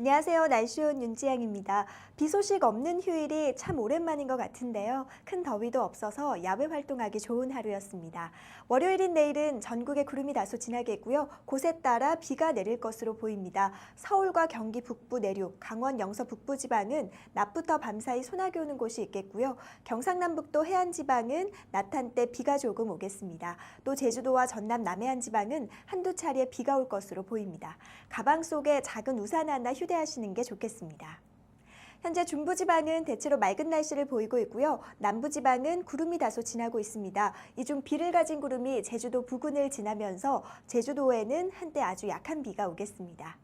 안녕하세요. 날씨온 윤지양입니다. 비 소식 없는 휴일이 참 오랜만인 것 같은데요. 큰 더위도 없어서 야외 활동하기 좋은 하루였습니다. 월요일인 내일은 전국에 구름이 다소 지나겠고요. 곳에 따라 비가 내릴 것으로 보입니다. 서울과 경기 북부 내륙, 강원 영서 북부 지방은 낮부터 밤사이 소나기 오는 곳이 있겠고요. 경상남북도 해안 지방은 낮 한때 비가 조금 오겠습니다. 또 제주도와 전남 남해안 지방은 한두 차례 비가 올 것으로 보입니다. 가방 속에 작은 우산 하나 휴 대하시는 게 좋겠습니다. 현재 중부지방은 대체로 맑은 날씨를 보이고 있고요. 남부지방은 구름이 다소 지나고 있습니다. 이 중 비를 가진 구름이 제주도 부근을 지나면서 제주도에는 한때 아주 약한 비가 오겠습니다.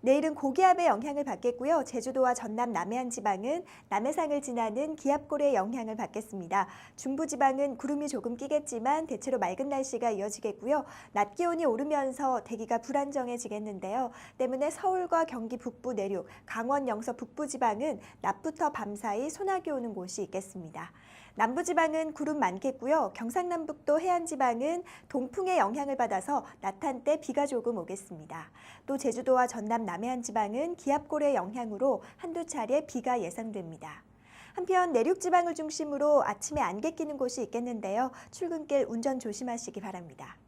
내일은 고기압의 영향을 받겠고요. 제주도와 전남 남해안 지방은 남해상을 지나는 기압골의 영향을 받겠습니다. 중부 지방은 구름이 조금 끼겠지만 대체로 맑은 날씨가 이어지겠고요. 낮 기온이 오르면서 대기가 불안정해지겠는데요. 때문에 서울과 경기 북부 내륙, 강원 영서 북부 지방은 낮부터 밤사이 소나기 오는 곳이 있겠습니다. 남부지방은 구름 많겠고요. 경상남북도 해안지방은 동풍의 영향을 받아서 낮 한때 비가 조금 오겠습니다. 또 제주도와 전남 남해안 지방은 기압골의 영향으로 한두 차례 비가 예상됩니다. 한편 내륙 지방을 중심으로 아침에 안개 끼는 곳이 있겠는데요. 출근길 운전 조심하시기 바랍니다.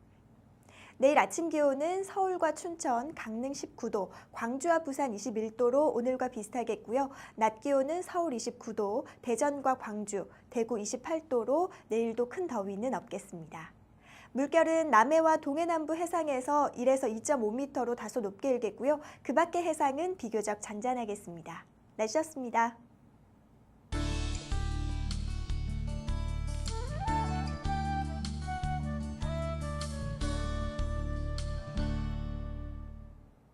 내일 아침 기온은 서울과 춘천, 강릉 19도, 광주와 부산 21도로 오늘과 비슷하겠고요. 낮 기온은 서울 29도, 대전과 광주, 대구 28도로 내일도 큰 더위는 없겠습니다. 물결은 남해와 동해남부 해상에서 1에서 2.5m로 다소 높게 일겠고요. 그 밖의 해상은 비교적 잔잔하겠습니다. 날씨였습니다.